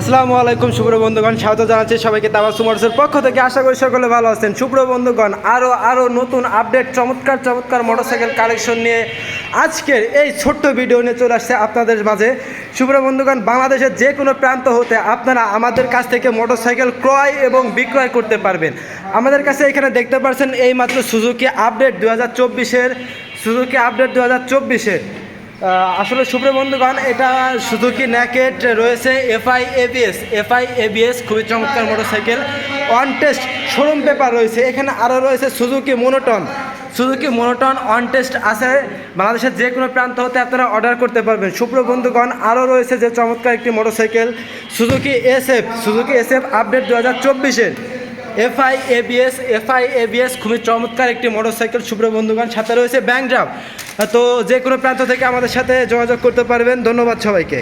আসসালামু আলাইকুম শুভ্র বন্ধুগণ। স্বাগত জানাচ্ছি সবাইকে তাবাসু মোটরসের পক্ষ থেকে। আশা করি সকলে ভালো আছেন। শুভ্র বন্ধুগণ আরও আরও নতুন আপডেট চমৎকার চমৎকার মোটরসাইকেল কালেকশন নিয়ে আজকের এই ছোট্ট ভিডিও নিয়ে চলে আসছে আপনাদের মাঝে। শুভ্র বন্ধুগণ, বাংলাদেশের যে কোনো প্রান্ত হতে আপনারা আমাদের কাছ থেকে মোটরসাইকেল ক্রয় এবং বিক্রয় করতে পারবেন। আমাদের কাছে এখানে দেখতে পাচ্ছেন এই মাত্র সুজুকি আপডেট দু হাজার চব্বিশের সুজুকি আপডেট দু হাজার চব্বিশের। আসলে শুভ্র বন্ধুগণ, এটা সুজুকি ন্যাকেট রয়েছে? এফআই এবিএস এফআই এবিএস খুবই চমৎকার motorcycle. On test showroom paper রয়েছে। এখানে আরও রয়েছে Suzuki monotone Suzuki monotone on test আছে। বাংলাদেশের যে কোনো প্রান্ত হতে আপনারা অর্ডার করতে পারবেন। শুভ্র বন্ধুগণ আরও রয়েছে যে চমৎকার একটি motorcycle Suzuki SF Suzuki SF update দু হাজার চব্বিশের। এফআই, এবিএস এফআই, এবিএস, খুবই চমৎকার একটি মোটরসাইকেল। শুভ্র বন্ধুগণ, সাথে রয়েছে ব্যাংক ড্রাফ তো যে কোনো প্রান্ত থেকে আমাদের সাথে যোগাযোগ করতে পারবেন। ধন্যবাদ সবাইকে।